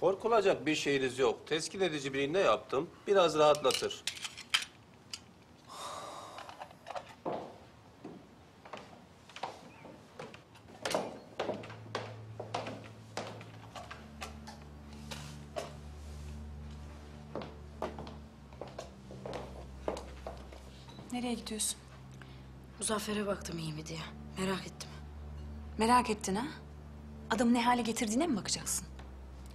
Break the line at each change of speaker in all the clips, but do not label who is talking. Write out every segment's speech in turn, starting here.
Korkulacak bir şeyiniz yok. Teskil edici bir iğne yaptım. Biraz rahatlatır.
Nereye gidiyorsun?
Muzaffer'e baktım iyi mi diye. Merak ettim.
Merak ettin ha? Adamı ne hale getirdiğine mi bakacaksın?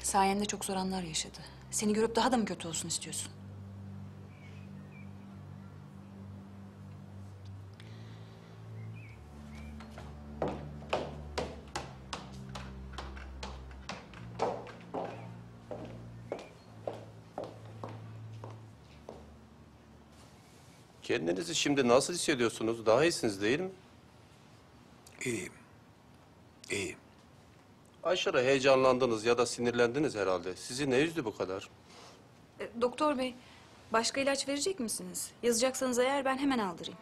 Sayende çok zor anlar yaşadı. Seni görüp daha da mı kötü olsun istiyorsun?
Kendinizi şimdi nasıl hissediyorsunuz? Daha iyisiniz değil mi?
İyiyim. İyiyim.
Aşırı heyecanlandınız ya da sinirlendiniz herhalde. Sizi ne üzdü bu kadar?
E, doktor bey, başka ilaç verecek misiniz? Yazacaksanız eğer ben hemen aldırayım.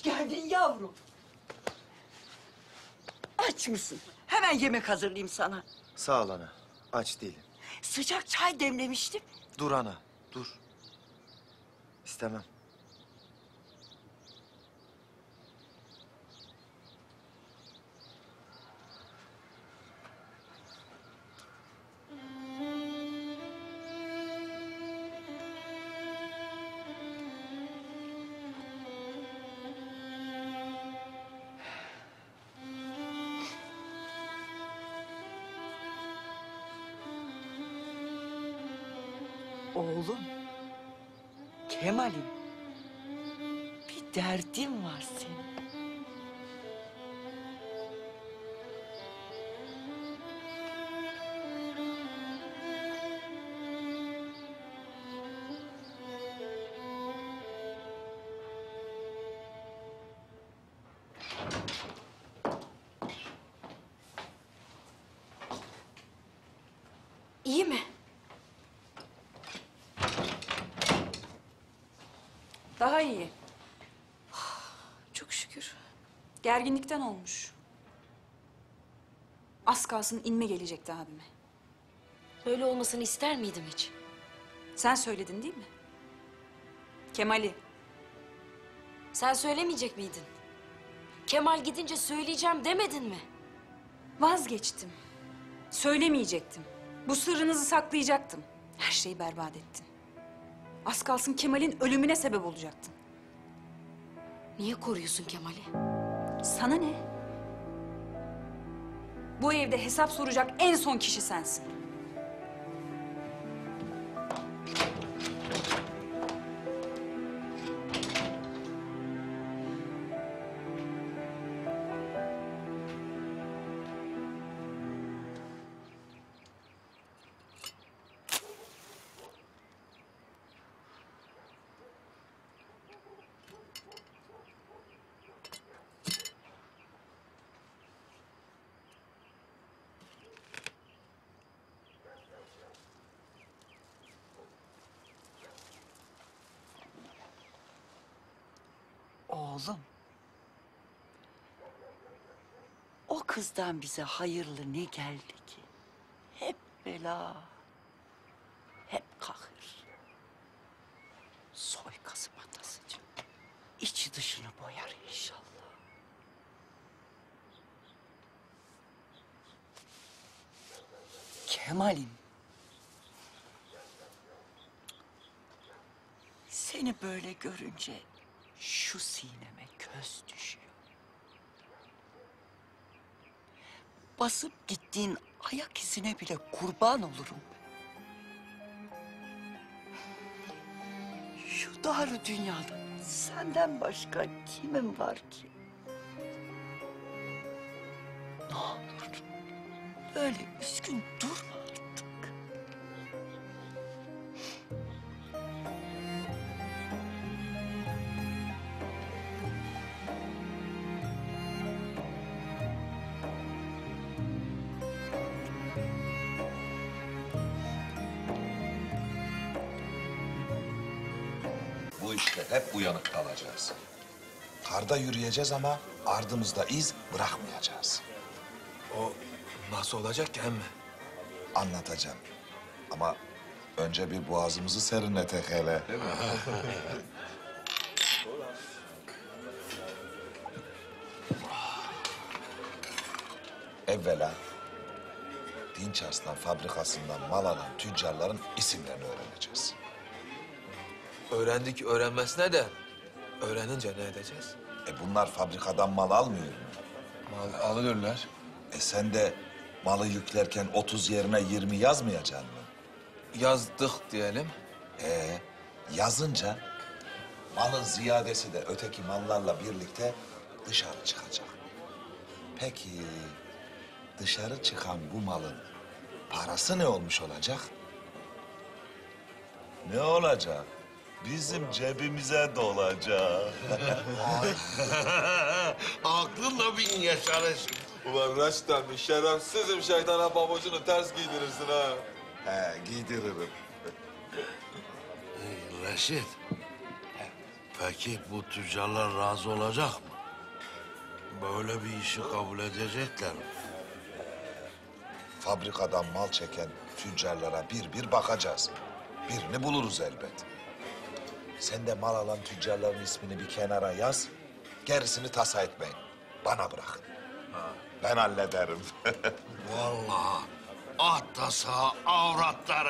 Hoş geldin yavrum. Aç mısın? Hemen yemek hazırlayayım sana.
Sağ ol ana. Aç değilim.
Sıcak çay demlemiştim.
Dur ana. Dur. İstemem.
Oğlum. Kemal'im. Bir derdin var senin.
Daha iyi. Çok şükür. Gerginlikten olmuş. Az kalsın inme gelecekti abime.
Böyle olmasını ister miydim hiç?
Sen söyledin değil mi? Kemal'i.
Sen söylemeyecek miydin? Kemal gidince söyleyeceğim demedin mi?
Vazgeçtim. Söylemeyecektim. Bu sırrınızı saklayacaktım. Her şeyi berbat ettin. Az kalsın Kemal'in ölümüne sebep olacaktın.
Niye koruyorsun Kemal'i?
Sana ne? Bu evde hesap soracak en son kişi sensin.
Oğlum. O kızdan bize hayırlı ne geldi ki? Hep bela. Hep kahır. Soy kasım atasıca. İçi dışını boyar inşallah. Kemal'im. Seni böyle görünce şu sineme köz düşüyor. basıp gittiğin ayak izine bile kurban olurum. Şu dar dünyada senden başka kimim var ki? Ne olur böyle üzgün durma
işte hep uyanık kalacağız. Karda yürüyeceğiz ama ardımızda iz bırakmayacağız.
O nasıl olacak ki emmi?
Anlatacağım. Ama önce bir boğazımızı serinletek hele. Değil mi? Evvela Dinç Arslan fabrikasından mal alan tüccarların isimlerini öğreneceğiz.
Öğrendik öğrenmesine de öğrenince ne edeceğiz?
E bunlar fabrikadan mal almıyor mu?
Mal alırlar.
E sen de malı yüklerken 30 yerine 20 yazmayacaksın mı?
Yazdık diyelim.
Ee, yazınca malın ziyadesi de öteki mallarla birlikte dışarı çıkacak. Peki dışarı çıkan bu malın parası ne olmuş olacak? Ne olacak? Bizim cebimize dolacak.
Aklınla bin yaşarız.
Ulan Reşten bir şerefsizim şeytana babucunu ters giydirirsin ha.
He, giydiririm.
Reşit. Peki bu tüccarlar razı olacak mı? Böyle bir işi kabul edecekler mi?
Fabrikadan mal çeken tüccarlara bir bir bakacağız. Birini buluruz elbet. Sen de mal alan tüccarların ismini bir kenara yaz. Gerisini tasa etmeyin. Bana bırakın. Ben hallederim.
Vallahi at da sağ, avrat da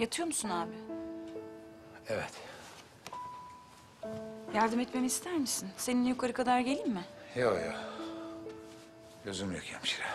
Yatıyor musun abi?
Evet.
Yardım etmemi ister misin? Seninle yukarı kadar geleyim mi?
Yok yok. Gözüm yok hemşire.